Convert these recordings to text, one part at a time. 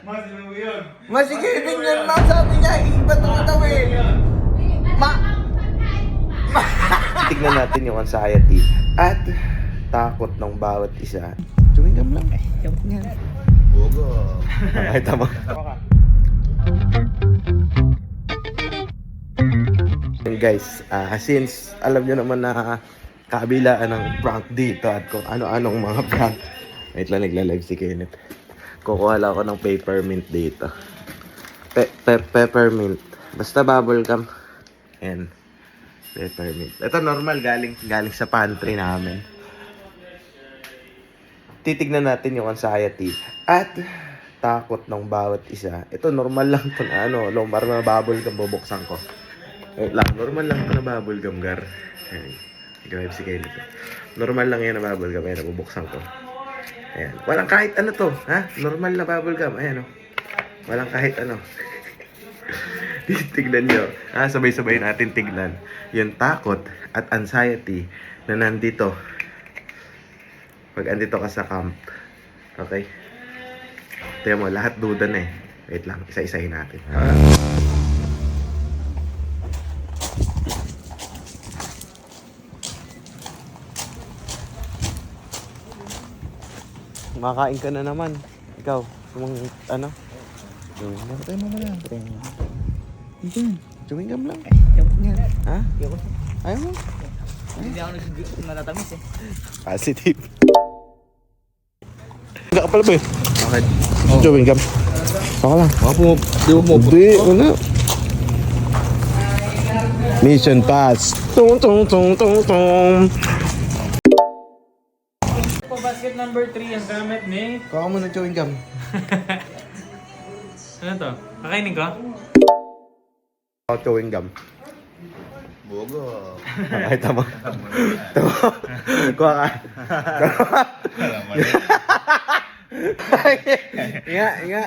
Mas, mo yun? Masigilin yun, ma'am. Sabi niya, iba to daw eh. Ma... Tignan natin yung anxiety at takot ng bawat isa. Chewing-gum lang eh. Yan. Bogo. Ay, tama. And guys, ah, since alam nyo naman na kabilaan ng prank dito at kung ano-anong mga prank. Wait lang, nagla-live si Kenneth. Kukuha lang ako ng peppermint dito. Pe- pe- peppermint. Basta bubble gum. Ayan. Peppermint. Ito normal, galing, galing sa pantry namin. Titignan natin yung anxiety at takot ng bawat isa. Ito normal lang to na ano, lumbar na bubble gum bubuksan ko. Wait lang, normal lang to na bubble gum gar. Ayan. Grabe si Kenneth. Normal lang yan na bubble gum. Ayan, bubuksan ko. Ayan. Walang kahit ano to, ha? Normal na bubble gum. Ayan, oh. Walang kahit ano. tignan nyo. Ah, sabay-sabay natin tignan. Yung takot at anxiety na nandito. Pag andito ka sa camp. Okay? Tingnan mo, lahat duda na eh. Wait lang, isa-isahin natin. Ah. Makain ka na naman. Ikaw, kumang ano? Chewing gum. Tayo mo lang. Yan. Chewing gum lang. Yan. Ha? Ayaw mo? Hindi ako natatamis eh. Positive. Enggak apa lebih? Okay. Chewing gum. Baka lang. Apa mau dia mau Hindi, ano? Mission pass. Tung, tung, tung, tung, tung. Number 3 ang gamit ni... Kuha mo ng chewing gum. Ano to? Kakainin ko? Oh, chewing gum. Bogo. Ay, tama. Tama. Kuha ka. Inga, inga.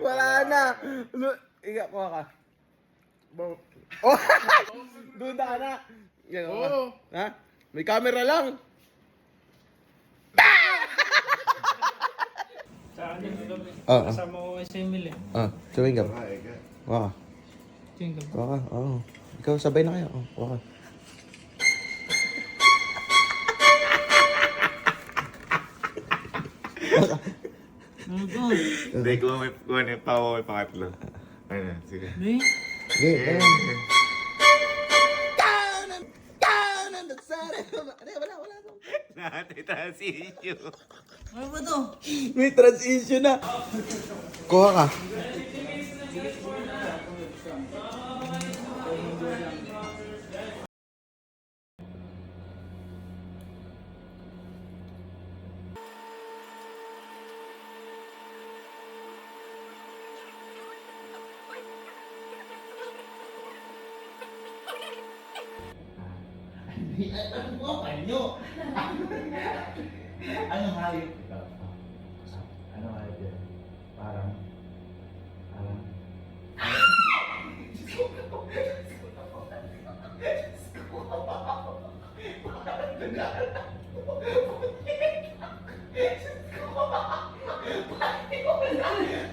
Wala na. Lu- Inga, kuha ka. Bo- Oh! Duda ka na. Yan, ka. Ha? May camera lang. Sa akin, Oo. kasama ko kay Semil eh. Ah, chewing gum. Kuha ka. Tingin ko. Kuha ka. Oo. Ikaw, sabay na kayo. Oh, kuha ka. Ano to? Hindi, kung may, kung may pa may pangatlo. Ayun, sige. Hindi. Okay, ayun. Natin tayo si issue. Ano ba to? May transition na. Kuha ka. Anong hayop ikaw? Anong hayop yan? Parang, parang,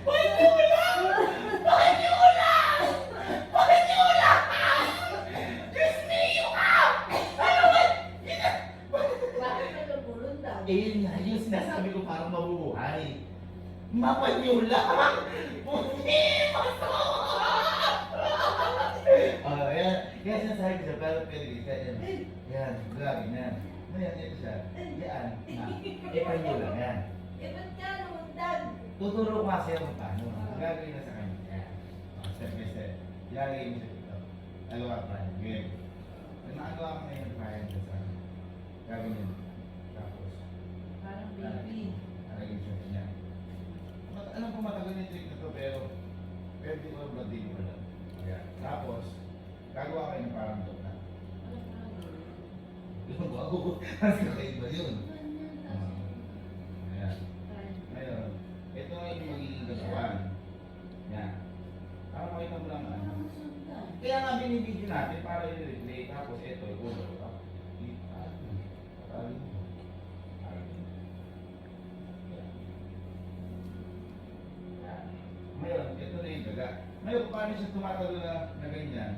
eh yun nga, yung sinasabi ko parang mabubuhay. Mapanyula! Puti! Oh, yan. Yan sinasabi ko siya, pero pwede kita yan. Yan, lagi na. Ngayon, ito siya. Yan. Na. Eh, panyula yan. Tuturo ko kasi kung paano. Gagawin na sa kanya. Yan. Oh, step by step. Ilagay mo siya dito. Dalawa pa. Game. Pag nakagawa ko na yung niya sa akin. Gagawin yun. Tapos, Alagay siya niya. Mat- alam ko matagal yung trick na to, pero pwede ko ba di ko alam. Ayan. Tapos, gagawa kayo ng parang doon na. Yung bago. Kasi kakaiba yun. Ah. Ayan. Ngayon, ito ay yung magiging gagawan. Yan. Para makita mo lang ano. Kaya nga binibidyo natin para i-replay. Tapos ito, ulo. Tapos, i- ah, parang- parang- Yan. Ngayon, paano siya tumatalo na, na ganyan?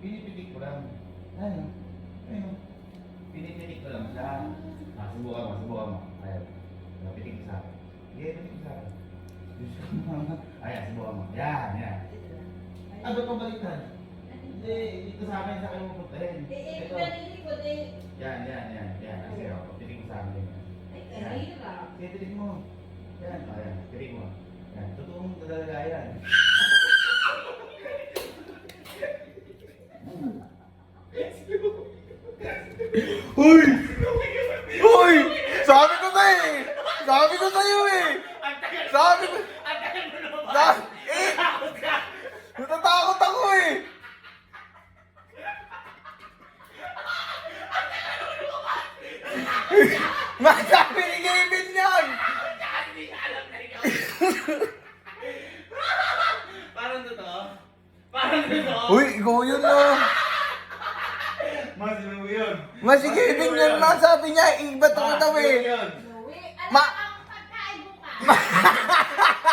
Pinipitik ko lang. Ano? Ano? Pinipitik ko lang siya. Ah, subukan mo, subukan mo. Ayun. Pitik ko sa akin. Sige, pitik ko sa akin. Diyos ko, mama. Ayan, subukan mo. Yan, yan. Ah, ba't pabaliktad? Hindi, dito sa akin, sa akin mo puntahin. Ito. Yan, yan, yan. Yan, kasi ako. Pitik ko sa akin. Sige, pitik mo. Yan, ayan. Pitik mo. Yan, totoong talaga yan. Uy! Uy! Sabi ko na eh! Sabi ko sa'yo eh! Sabi ko... Sa... Eh! Natatakot ako eh! Masabi ni Kevin yan! Parang totoo? Parang totoo? Uy, ikaw yun ah! Mas mo yun. Mas yan na sabi niya, iba to daw eh! Yun. Ma- Ma- pagkain bukas.